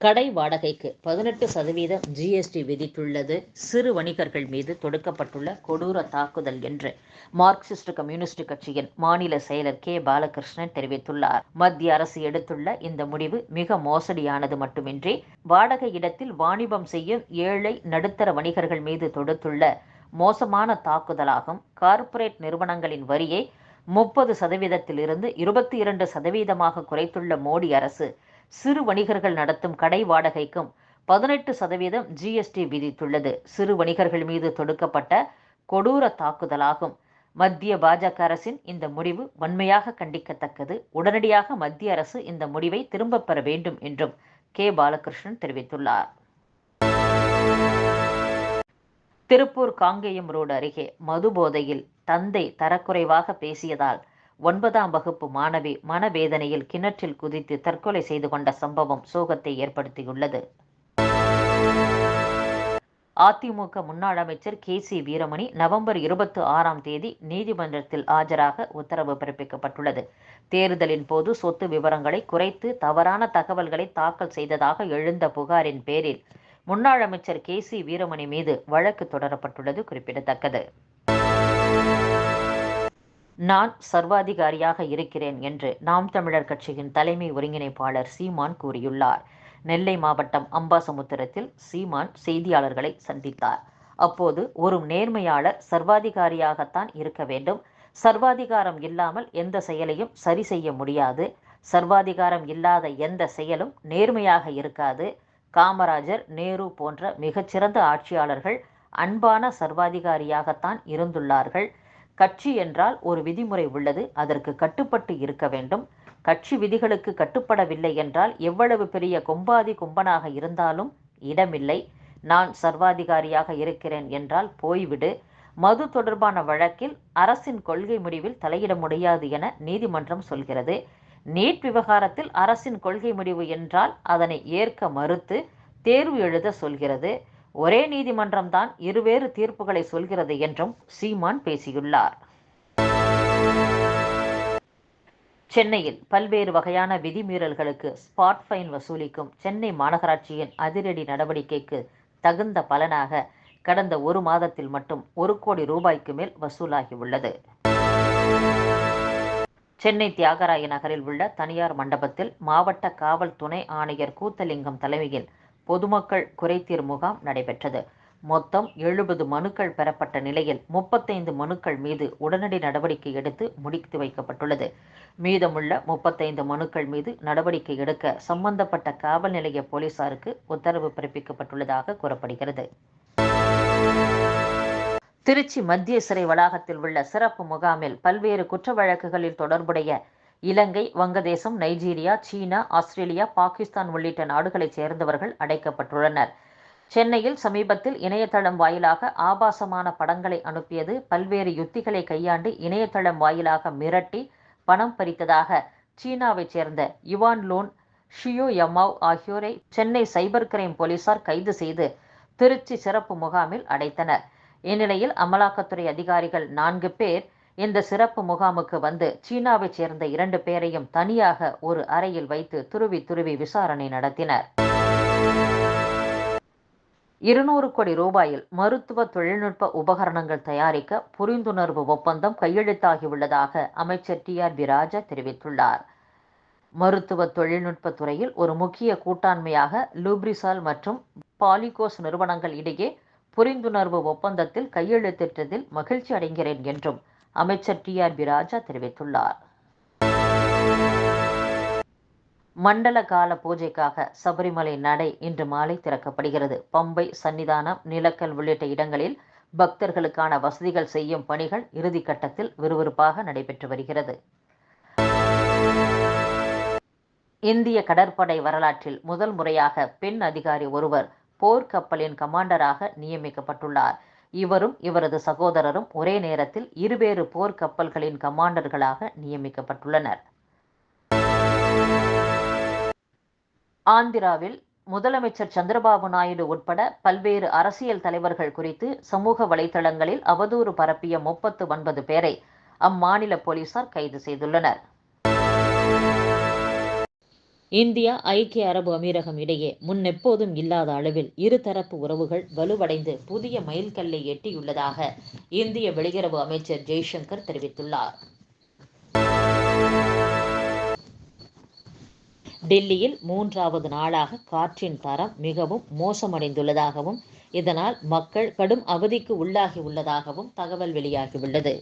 கடை வாடகைக்கு பதினெட்டு சதவீதம் ஜிஎஸ்டி விதித்துள்ளது. சிறு வணிகர்கள் மீது தொடுக்கப்பட்டுள்ள கொடூர தாக்குதல் என்று மார்க்சிஸ்ட் கம்யூனிஸ்ட் கட்சியின் மாநில செயலர் கே. பாலகிருஷ்ணன் தெரிவித்துள்ளார். மத்திய அரசு எடுத்துள்ள இந்த முடிவு மிக மோசடியானது மட்டுமின்றி வாடகை இடத்தில் வாணிபம் செய்யும் ஏழை நடுத்தர வணிகர்கள் மீது தொடுத்துள்ள மோசமான தாக்குதலாகும். கார்ப்பரேட் நிறுவனங்களின் வரியை முப்பது சதவீதத்திலிருந்து இருபத்தி இரண்டு சதவீதமாக குறைத்துள்ள மோடி அரசு சிறு வணிகர்கள் நடத்தும் கடை வாடகைக்கும் பதினெட்டு சதவீதம் ஜிஎஸ்டி விதித்துள்ளது. சிறு வணிகர்கள் மீது தொடுக்கப்பட்ட கொடூர தாக்குதலாகும். மத்திய பாஜக அரசின் இந்த முடிவு வன்மையாக கண்டிக்கத்தக்கது. உடனடியாக மத்திய அரசு இந்த முடிவை திரும்பப் பெற வேண்டும் என்றும் கே. பாலகிருஷ்ணன் தெரிவித்துள்ளார். திருப்பூர் காங்கேயம் ரோடு அருகே மது போதையில் தந்தை தரக்குறைவாக பேசியதால் ஒன்பதாம் வகுப்பு மாணவி மனவேதனையில் கிணற்றில் குதித்து தற்கொலை செய்து கொண்ட சம்பவம் சோகத்தை ஏற்படுத்தியுள்ளது. அதிமுக முன்னாள் அமைச்சர் கே சி வீரமணி நவம்பர் இருபத்தி ஆறாம் தேதி நீதிமன்றத்தில் ஆஜராக உத்தரவு பிறப்பிக்கப்பட்டுள்ளது. தேர்தலின் போது சொத்து விவரங்களை குறைத்து தவறான தகவல்களை தாக்கல் செய்ததாக எழுந்த புகாரின் பேரில் முன்னாள் அமைச்சர் கே சி வீரமணி மீது வழக்கு தொடரப்பட்டுள்ளது குறிப்பிடத்தக்கது. நான் சர்வாதிகாரியாக இருக்கிறேன் என்று நாம் தமிழர் கட்சியின் தலைமை ஒருங்கிணைப்பாளர் சீமான் கூறியுள்ளார். நெல்லை மாவட்டம் அம்பாசமுத்திரத்தில் சீமான் செய்தியாளர்களை சந்தித்தார். அப்போது ஒரு நேர்மையாளர் சர்வாதிகாரியாகத்தான் இருக்க வேண்டும். சர்வாதிகாரம் இல்லாமல் எந்த செயலையும் சரி செய்ய முடியாது. சர்வாதிகாரம் இல்லாத எந்த செயலும் நேர்மையாக இருக்காது. காமராஜர் நேரு போன்ற மிகச்சிறந்த ஆட்சியாளர்கள் அன்பான சர்வாதிகாரியாகத்தான் இருந்துள்ளார்கள். கட்சி என்றால் ஒரு விதிமுறை உள்ளது அதற்கு கட்டுப்பட்டு இருக்க வேண்டும். கட்சி விதிகளுக்கு கட்டுப்படவில்லை என்றால் எவ்வளவு பெரிய கொம்பாதி கொம்பனாக இருந்தாலும் இடமில்லை. நான் சர்வாதிகாரியாக இருக்கிறேன் என்றால் போய்விடு. மது தொடர்பான வழக்கில் அரசின் கொள்கை முடிவில் தலையிட முடியாது என நீதிமன்றம் சொல்கிறது. நீட் விவகாரத்தில் அரசின் கொள்கை முடிவு என்றால் அதனை ஏற்க மறுத்து தேர்வு எழுத சொல்கிறது. ஒரே நீதிமன்றம் தான் இருவேறு தீர்ப்புகளை சொல்கிறது என்றும் சீமான் பேசியுள்ளார். சென்னையில் பல்வேறு வகையான விதிமீறல்களுக்கு ஸ்பாட் ஃபைன் வசூலிக்கும் சென்னை மாநகராட்சியின் அதிரடி நடவடிக்கைக்கு தகுந்த பலனாக கடந்த ஒரு மாதத்தில் மட்டும் ஒரு கோடி ரூபாய்க்கு மேல் வசூலாகியுள்ளது. சென்னை தியாகராய நகரில் உள்ள தனியார் மண்டபத்தில் மாவட்ட காவல் துணை ஆணையர் கூத்தலிங்கம் தலைமையில் பொதுமக்கள் குறைதீர் முகாம் நடைபெற்றது. மொத்தம் எழுபது மனுக்கள் பெறப்பட்ட நிலையில் முப்பத்தைந்து மனுக்கள் மீது உடனடி நடவடிக்கை எடுத்து முடித்து வைக்கப்பட்டுள்ளது. மீதமுள்ள முப்பத்தைந்து மனுக்கள் மீது நடவடிக்கை எடுக்க சம்பந்தப்பட்ட காவல் நிலைய போலீசாருக்கு உத்தரவு பிறப்பிக்கப்பட்டுள்ளதாக கூறப்படுகிறது. திருச்சி மத்திய சிறை வளாகத்தில் உள்ள சிறப்பு முகாமில் பல்வேறு குற்ற வழக்குகளில் தொடர்புடைய இலங்கை வங்கதேசம் நைஜீரியா சீனா ஆஸ்திரேலியா பாகிஸ்தான் உள்ளிட்ட நாடுகளைச் சேர்ந்தவர்கள் அடைக்கப்பட்டுள்ளனர். சென்னையில் சமீபத்தில் இணையதளம் வாயிலாக ஆபாசமான படங்களை அனுப்பியது பல்வேறு யுத்திகளை கையாண்டு இணையதளம் வாயிலாக மிரட்டி பணம் பறித்ததாக சீனாவைச் சேர்ந்த யுவான் லோன் ஷியோ யமாவ் ஆகியோரை சென்னை சைபர் கிரைம் போலீசார் கைது செய்து திருச்சி சிறப்பு முகாமில் அடைத்தனர். இந்நிலையில் அமலாக்கத்துறை அதிகாரிகள் நான்கு பேர் இந்த சிறப்பு முகாமுக்கு வந்து சீனாவைச் சேர்ந்த இரண்டு பேரையும் தனியாக ஒரு அறையில் வைத்து துருவி துருவி விசாரணை நடத்தினர். இருநூறு கோடி ரூபாயில் மருத்துவ தொழில்நுட்ப உபகரணங்கள் தயாரிக்க புரிந்துணர்வு ஒப்பந்தம் கையெழுத்தாகியுள்ளதாக அமைச்சர் டி ஆர் பி ராஜா தெரிவித்துள்ளார். மருத்துவ தொழில்நுட்ப துறையில் ஒரு முக்கிய கூட்டாண்மையாக லூப்ரிசால் மற்றும் பாலிகோஸ் நிறுவனங்கள் இடையே புரிந்துணர்வு ஒப்பந்தத்தில் கையெழுத்திட்டதில் மகிழ்ச்சி அடைகிறேன் என்றும் அமைச்சர் டி ஆர் பி ராஜா தெரிவித்துள்ளார். மண்டல கால பூஜைக்காக சபரிமலை நடை இன்று மாலை திறக்கப்படுகிறது. பம்பை சன்னிதானம் நிலக்கல் உள்ளிட்ட இடங்களில் பக்தர்களுக்கான வசதிகள் செய்யும் பணிகள் இறுதிக்கட்டத்தில் விறுவிறுப்பாக நடைபெற்று வருகிறது. இந்திய கடற்படை வரலாற்றில் முதல் முறையாக பெண் அதிகாரி ஒருவர் போர்க்கப்பலின் கமாண்டராக நியமிக்கப்பட்டுள்ளார். இவரும் இவரது சகோதரரும் ஒரே நேரத்தில் இருவேறு போர்க்கப்பல்களின் கமாண்டர்களாக நியமிக்கப்பட்டுள்ளனர். ஆந்திராவில் முதலமைச்சர் சந்திரபாபு நாயுடு உட்பட பல்வேறு அரசியல் தலைவர்கள் குறித்து சமூக வலைதளங்களில் அவதூறு பரப்பிய முப்பத்து ஒன்பது பேரை அம்மாநில போலீசார் கைது செய்துள்ளனர். இந்தியா ஐக்கிய அரபு அமீரகம் இடையே முன்னெப்போதும் இல்லாத அளவில் இருதரப்பு உறவுகள் வலுவடைந்து புதிய மைல்கல்லை எட்டியுள்ளதாக இந்திய வெளியுறவு அமைச்சர் ஜெய்சங்கர் தெரிவித்துள்ளார். டெல்லியில் மூன்றாவது நாளாக காற்றின் தரம் மிகவும் மோசமடைந்துள்ளதாகவும் இதனால் மக்கள் கடும் அவதிக்கு உள்ளாகி உள்ளதாகவும் தகவல் வெளியாகியுள்ளது.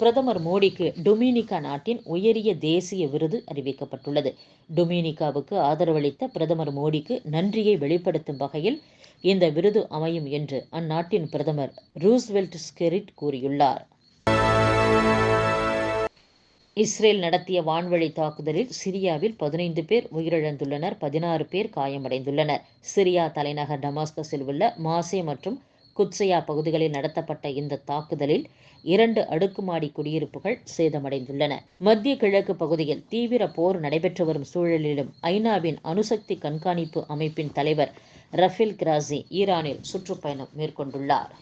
பிரதமர் மோடிக்கு டொமினிகா நாட்டின் உயரிய தேசிய விருது அறிவிக்கப்பட்டுள்ளது. டொமினிகாவுக்கு ஆதரவளித்த பிரதமர் மோடிக்கு நன்றியை வெளிப்படுத்தும் வகையில் இந்த விருது அமையும் என்று அந்நாட்டின் பிரதமர் ரூஸ்வெல்ட் ஸ்கெரிட் கூறியுள்ளார். இஸ்ரேல் நடத்திய வான்வழி தாக்குதலில் சிரியாவில் பதினைந்து பேர் உயிரிழந்துள்ளனர் பதினாறு பேர் காயமடைந்துள்ளனர். சிரியா தலைநகர் டமாஸ்கஸில் உள்ள மாசே மற்றும் குத்சையா பகுதிகளில் நடத்தப்பட்ட இந்த தாக்குதலில் இரண்டு அடுக்குமாடி குடியிருப்புகள் சேதமடைந்துள்ளன. மத்திய கிழக்கு பகுதியில் தீவிர போர் நடைபெற்று வரும் சூழலிலும் ஐநாவின் அணுசக்தி கண்காணிப்பு அமைப்பின் தலைவர் ரஃபேல் கிராசி ஈரானில் சுற்றுப்பயணம் மேற்கொண்டுள்ளார்.